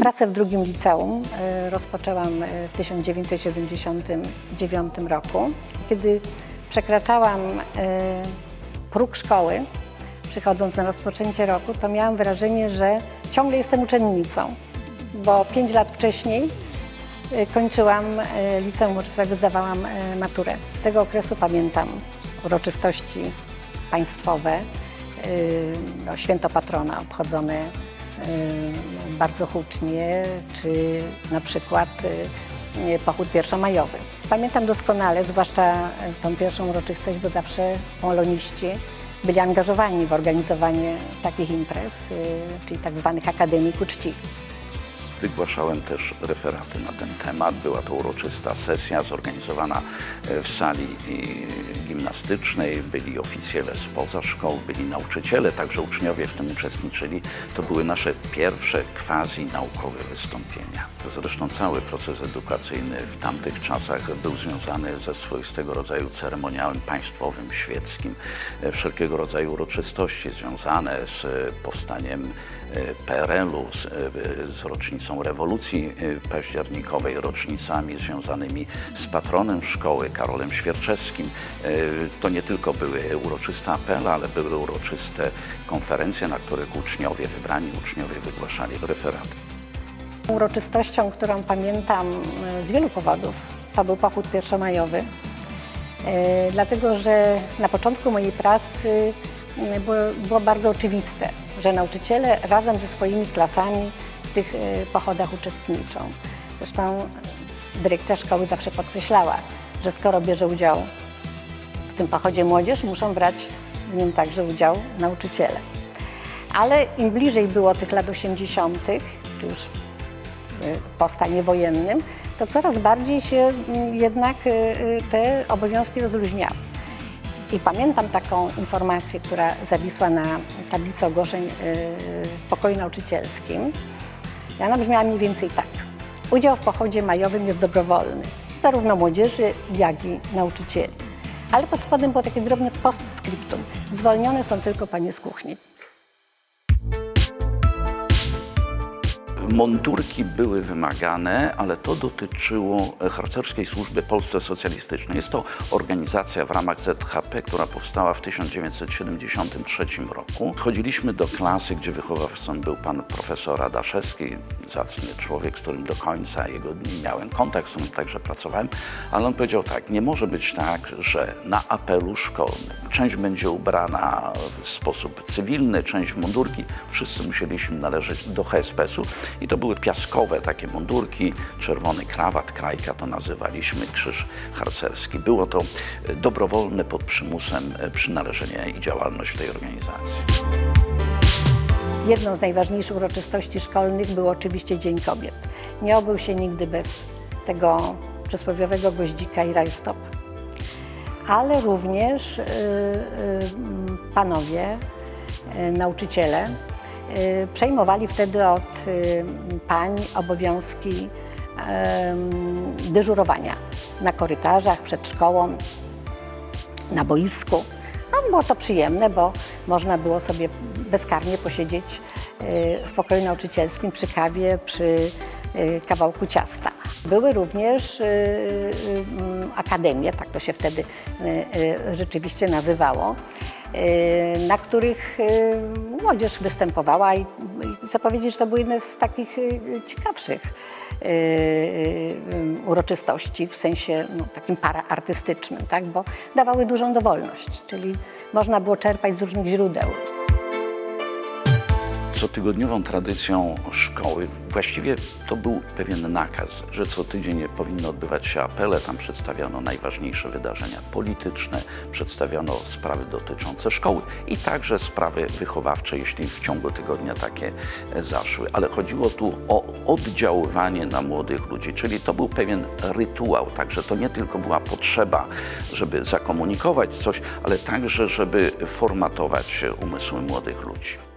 Pracę w drugim liceum e, rozpoczęłam e, w 1979 roku. Kiedy przekraczałam e, próg szkoły, przychodząc na rozpoczęcie roku, to miałam wrażenie, że ciągle jestem uczennicą, bo pięć lat wcześniej kończyłam liceum uczciwego, zdawałam maturę. Z tego okresu pamiętam uroczystości państwowe, święto patrona obchodzone bardzo hucznie, czy na przykład e, pochód pierwszomajowy. Pamiętam doskonale, zwłaszcza e, tą pierwszą uroczystość, bo zawsze poloniści byli angażowani w organizowanie takich imprez, e, czyli tak zwanych akademik uczciwych. Wygłaszałem też referaty na ten temat. Była to uroczysta sesja zorganizowana e, w sali e, gimnastycznej. Byli oficjele spoza szkoły, byli nauczyciele, także uczniowie w tym uczestniczyli. To były nasze pierwsze quasi-naukowe wystąpienia. Zresztą cały proces edukacyjny w tamtych czasach był związany ze swoistego rodzaju ceremoniałem państwowym, świeckim. E, Wszelkiego rodzaju uroczystości związane z powstaniem PRL-u, z, z rocznicą rewolucji e, październikowej, rocznicami związanymi z patronem szkoły, Karolem Świerczewskim. E, To nie tylko były uroczyste apele, ale były uroczyste konferencje, na których uczniowie, wybrani uczniowie wygłaszali referaty. Uroczystością, którą pamiętam e, z wielu powodów, to był pochód pierwszomajowy. Dlatego, że na początku mojej pracy było, było bardzo oczywiste, że nauczyciele razem ze swoimi klasami w tych e, pochodach uczestniczą. Zresztą dyrekcja szkoły zawsze podkreślała, że skoro bierze udział w tym pochodzie młodzież, muszą brać w nim także udział nauczyciele. Ale im bliżej było tych lat 80., czy już y, po stanie wojennym, to coraz bardziej się mm, jednak y, te obowiązki rozluźniały. I pamiętam taką informację, która zawisła na tablicy ogłoszeń w pokoju nauczycielskim. Ona brzmiała mniej więcej tak. Udział w pochodzie majowym jest dobrowolny, zarówno młodzieży, jak i nauczycieli. Ale pod spodem było takie drobne postscriptum. Zwolnione są tylko panie z kuchni. Mundurki były wymagane, ale to dotyczyło harcerskiej służby Polsce Socjalistycznej. Jest to organizacja w ramach ZHP, która powstała w 1973 roku. Chodziliśmy do klasy, gdzie wychowawcą był pan profesor Adaszewski, zacny człowiek, z którym do końca jego dni miałem kontakt, z którym także pracowałem, ale on powiedział tak, nie może być tak, że na apelu szkolnym część będzie ubrana w sposób cywilny, część w mundurki. Wszyscy musieliśmy należeć do HSPS-u i to były piaskowe takie mundurki, czerwony krawat, krajka to nazywaliśmy, krzyż harcerski. Było to e, dobrowolne pod przymusem e, przynależenie i działalność w tej organizacji. Jedną z najważniejszych uroczystości szkolnych był oczywiście Dzień Kobiet. Nie obył się nigdy bez tego przysłowiowego goździka i rajstop. Ale również y, y, panowie, y, nauczyciele przejmowali wtedy od pań obowiązki dyżurowania na korytarzach, przed szkołą, na boisku. No, było to przyjemne, bo można było sobie bezkarnie posiedzieć y, w pokoju nauczycielskim przy kawie, przy y, kawałku ciasta. Były również y, mm, akademie, tak to się wtedy rzeczywiście nazywało, na których młodzież występowała i, co powiedzieć, to były jedne z takich ciekawszych uroczystości w sensie no, takim paraartystycznym, tak? bo dawały dużą dowolność, czyli można było czerpać z różnych źródeł. Cotygodniową tradycją szkoły, właściwie to był pewien nakaz, że co tydzień powinny odbywać się apele, tam przedstawiano najważniejsze wydarzenia polityczne, przedstawiano sprawy dotyczące szkoły i także sprawy wychowawcze, jeśli w ciągu tygodnia takie e, zaszły. Ale chodziło tu o oddziaływanie na młodych ludzi, czyli to był pewien rytuał, także to nie tylko była potrzeba, żeby zakomunikować coś, ale także, żeby formatować umysły młodych ludzi.